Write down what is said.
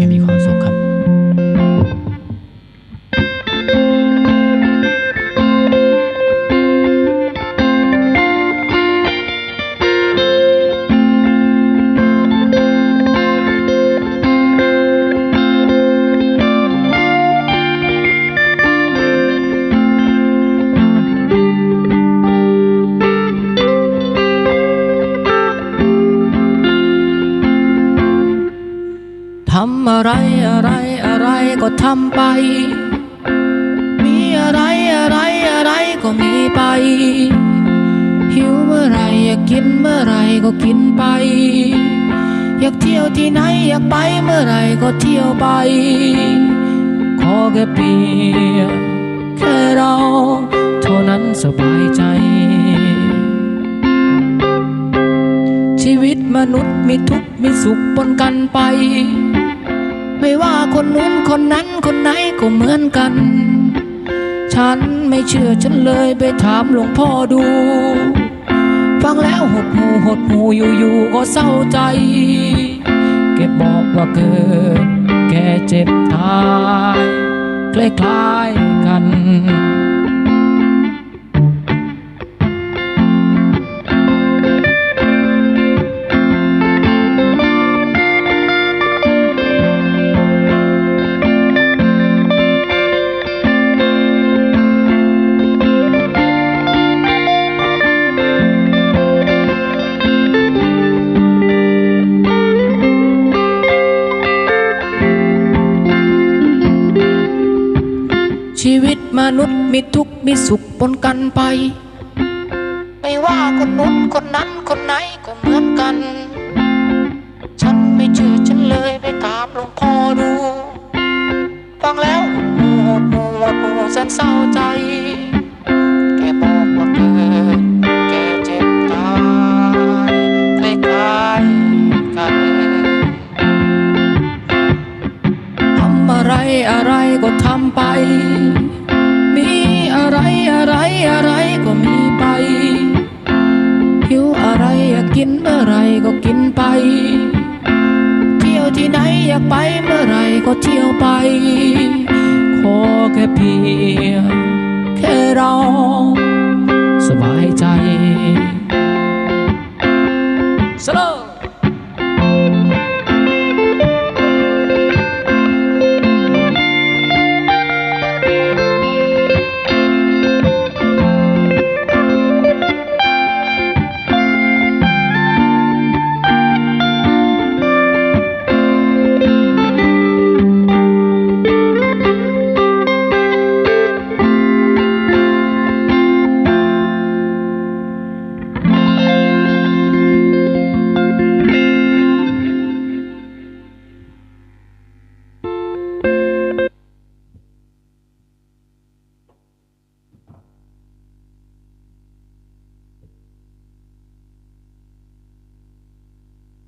也比较ำอะไรอะไรอะไรก็ทำไป มีอะไรอะไรอะไรก็มีไป หิวเมื่อไรอยากกินเมื่อไรก็กินไป อยากเที่ยวที่ไหนอยากไปเมื่อไรก็เที่ยวไป ขอแค่เพียงแค่เราเท่านั้นสบายใจ ชีวิตมนุษย์มีทุกข์มีสุขปนกันไป ไม่ว่าคนนู้นคนนั้นคนไหนก็เหมือนกัน ฉันไม่เชื่อฉันเลยไปถามหลวงพ่อดู ฟังแล้วหดหูหดหูอยู่ๆก็เศร้าใจแกบอกว่าเกิดแกเจ็บตาย คล้ายๆกัน ชีวิตมนุษย์มีทุกข์มีสุขปนกันไป ไม่ว่าคนนู้นคนนั้นคนไหนก็เหมือนกัน ฉันไม่เชื่อฉันเลยไปถามหลวงพ่อดูฟังแล้วหดหูหดหูแสนเศร้าใจ แกบอกว่าเกิดแกเจ็บตายคล้กันทำอะไรอะไรก็ทำไป อยากไปเมื่อไรก็เที่ยวไป ขอแค่เพียงแค่เรา